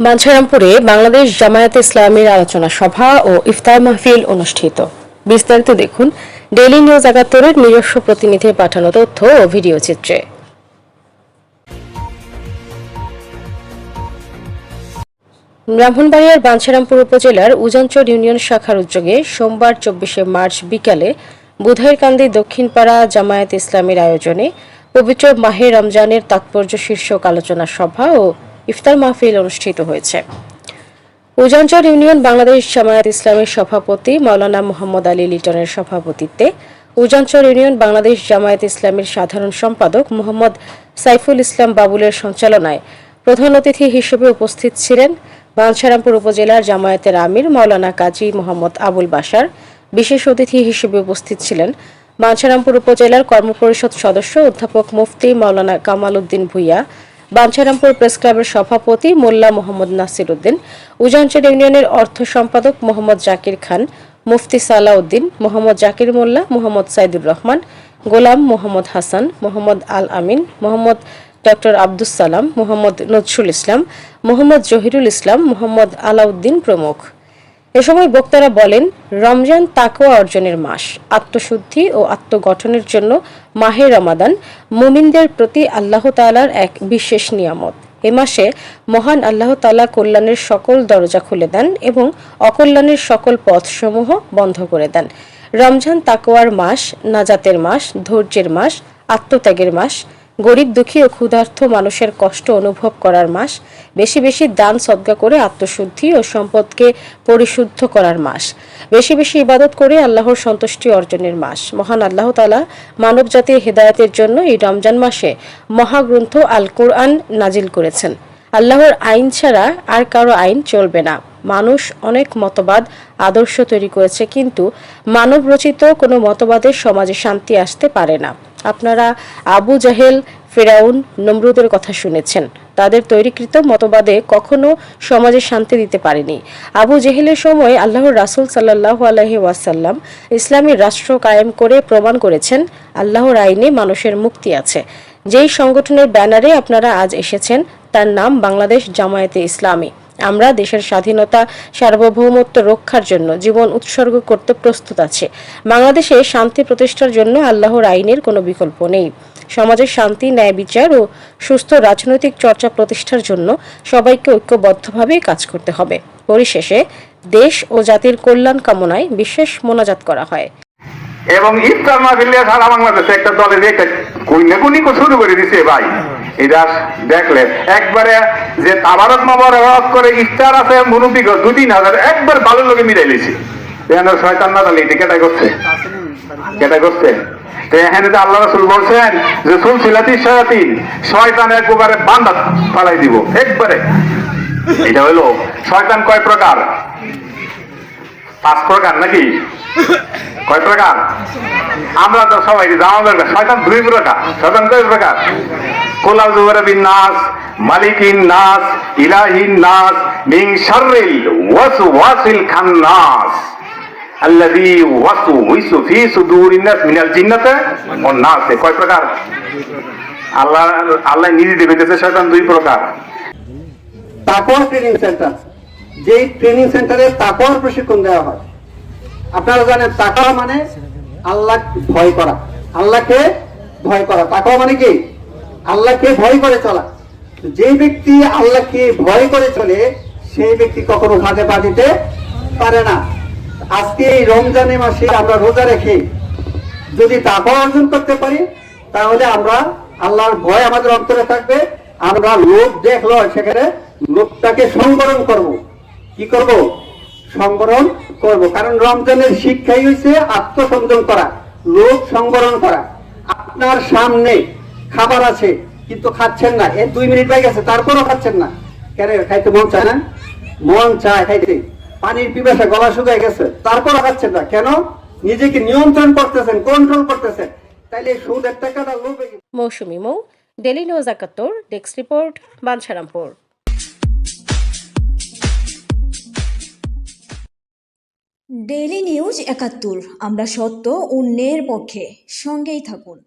বাঞ্ছারামপুরে বাংলাদেশ জামায়াতে ইসলামীর আলোচনা সভা ও ইফতার মাহফিল অনুষ্ঠিত। বিস্তারিত দেখুন ডেইলি নিউজ একাত্তরের নিজস্ব প্রতিনিধির পাঠানো তথ্য ও ভিডিও চিত্রে। ব্রাহ্মণবাড়িয়ার বাঞ্ছারামপুর উপজেলার উজানচর ইউনিয়ন শাখার উদ্যোগে সোমবার চব্বিশে মার্চ বিকালে বুধাইরকান্দি দক্ষিণপাড়া জামায়াত ইসলামীর আয়োজনে পবিত্র মাহে রমজানের তাৎপর্য শীর্ষক আলোচনা সভা ও ইফতার মাহফিল অনুষ্ঠিত হয়েছে। উজানচর ইউনিয়ন বাংলাদেশ জামায়াত ইসলামের সভাপতি মাওলানা মোহাম্মদ আলী লিটনের সভাপতিত্বে উজানচর ইউনিয়ন বাংলাদেশ জামায়াত ইসলামের সাধারণ সম্পাদক মোহাম্মদ সাইফুল ইসলাম বাবুলের সঞ্চালনায় প্রধান অতিথি হিসেবে উপস্থিত ছিলেন বাঞ্ছারামপুর উপজেলার জামায়াতের আমির মাওলানা কাজী মোহাম্মদ আবুল বাশার। বিশেষ অতিথি হিসেবে উপস্থিত ছিলেন বাঞ্ছারামপুর উপজেলার কর্মপরিষদ সদস্য অধ্যাপক মুফতি মাওলানা কামাল উদ্দিন ভুইয়া বাঞ্ছারামপুর প্রেস ক্লাবের সভাপতি মোল্লা মোহাম্মদ নাসির উদ্দিন, উজানচর ইউনিয়নের অর্থ সম্পাদক মোহাম্মদ জাকির খান, মুফতি সালাউদ্দিন, মোহাম্মদ জাকির মোল্লা, মোহাম্মদ সাইদুর রহমান, গোলাম মোহাম্মদ হাসান, মোহাম্মদ আল আমিন, মোহাম্মদ ডক্টর আব্দুস সালাম, মোহাম্মদ নজরুল ইসলাম, মোহাম্মদ জহিরুল ইসলাম, মোহাম্মদ আলাউদ্দিন প্রমুখ। এ সময় বক্তারা বলেন, রমজান তাকওয়া অর্জনের মাস, আত্মশুদ্ধি ও আত্মগঠনের জন্য মাহে রমাদান মুমিনদের প্রতি আল্লাহ তাআলার এক বিশেষ নিয়ামত। এ মাসে মহান আল্লাহ তাআলা কল্যাণের সকল দরজা খুলে দেন এবং অকল্যাণের সকল পথসমূহ বন্ধ করে দেন। রমজান তাকোয়ার মাস, নাজাতের মাস, ধৈর্যের মাস, আত্মত্যাগের মাস গরিব দুঃখী ও ক্ষুধার্ত মানুষের কষ্ট অনুভব করার মাস, বেশি বেশি দান সদ্গা করে আত্মশুদ্ধি ও সম্পদকে পরিশুদ্ধ করার মাস। বেশি বেশি ইবাদত করে আল্লাহর সন্তুষ্টি অর্জনের মাস। মহান আল্লাহ তালা মানব জাতির হেদায়তের জন্য এই রমজান মাসে মহাগ্রন্থ আল কোরআন নাজিল করেছেন। আল্লাহর আইন ছাড়া আর কারও আইন চলবে না। মানুষ অনেক মতবাদ, আদর্শ তৈরি করেছে, কিন্তু মানব রচিত কোনো মতবাদের সমাজে শান্তি আসতে পারে না। আপনারা আবু জাহেল, ফেরাউন, নমরুদের কথা শুনেছেন। তাদের তৈরিকৃত মতবাদে কখনো সমাজে শান্তি দিতে পারেনি। আবু জেহেলের সময় আল্লাহর রাসূল সাল্লাহ আলহি ওয়াসাল্লাম ইসলামী রাষ্ট্র কায়েম করে প্রমাণ করেছেন, আল্লাহর আইনে মানুষের মুক্তি আছে। যেই সংগঠনের ব্যানারে আপনারা আজ এসেছেন, তার নাম বাংলাদেশ জামায়াতে ইসলামী। আমরা দেশের স্বাধীনতা, সার্বভৌমত্ব রক্ষার জন্য জীবন উৎসর্গ করতে প্রস্তুত আছে। বাংলাদেশে শান্তি প্রতিষ্ঠার জন্য আল্লাহর আইনের কোনো বিকল্প নেই। সমাজের শান্তি, ন্যায় বিচার ও সুস্থ রাজনৈতিক চর্চা প্রতিষ্ঠার জন্য সবাইকে ঐক্যবদ্ধভাবে কাজ করতে হবে। পরিশেষে, দেশ ও জাতির কল্যাণ কামনায় বিশেষ মোনাজাত করা হয়। এবং ইফতার মাহফিলে সারা বাংলাদেশে একটা দলে যে একটা কইনা কুনি শুরু করে দিছে ভাই, এটা দেখলেন। একবারে যে তাবারক মাবারক করে ইফতার আছে, মুরব্বী দুদিন হাজার, একবার ভালো লোকে মিলাই লিছি। যেন শয়তান না তাহলে এটা কেটা করছে? কেটা করছে? তো এখানে তো আল্লাহ রসুল বলছেন যে, সুল সিলাতি শয়াতিন, শয়তান একবারে বান্দা পালাই দিব। একবারে। এটা হলো, শয়তান কয় প্রকার? পাঁচ প্রকার নাকি? কয় প্রকার আমরা তো সবাই জানা দরকার শয়তান দুই প্রকার, শয়তান কয় প্রকার? জুবরাবিন নাস, মালিকিন নাস, ইলাহিন নাস, মিন শাররিল ওয়াসওয়াসিল খান্নাস, আল্লাযী ওয়াসওয়িসু ফি সুদুরিন মিনাল জিন্নাতি নাস। কয় প্রকার? আল্লাহ আল্লাহ নিজে দেবেছে শয়তান দুই প্রকার। তাকওয়ার ট্রেনিং সেন্টার যেই ট্রেনিং সেন্টারে তাকওয়ার প্রশিক্ষণ দেওয়া হয়। আপনারা জানেন, তাকওয়া মানে আল্লাহ ভয় করা। আল্লাহকে ভয় করা। তাকওয়া মানে কি? আল্লাহকে ভয় করে চলা। যে ব্যক্তি আল্লাহকে ভয় করে চলে, সেই ব্যক্তি কখনো ফাঁদে পা দিতে পারে না। আজকে এই রমজানের মাসে আমরা রোজা রেখে যদি তাকওয়া অর্জন করতে পারি, তাহলে আমরা আল্লাহর ভয় আমাদের অন্তরে থাকবে। আমরা লোক দেখল সেখানে লোকটাকে সংবরণ করব। কি করব? সংবরণ করব। কারণ রমজানের শিক্ষাই হয়েছে আত্মসংযম করা লোক সংবরণ করা। আপনার সামনে খাবার আছে, কিন্তু খাচ্ছেন না। এই দুই মিনিট হয়ে গেছে, তারপরও খাচ্ছেন না। কেন, খাইতে মন চায় না? মন চায় খাইতে। পানির পিপাসা গলা শুকায় গেছে, তারপরও খাচ্ছেন না। কেন? নিজেকে নিয়ন্ত্রণ করতেছেন কন্ট্রোল করতেছেন। তাইলে সুদ একটা টাকাটা লোভে মৌসুমি মৌ ডেলি নিউজ একাত্তর, desk report, Bancharampur. Daily news একাত্তর আমরা সত্য অন্যের পক্ষে সঙ্গেই থাকুন।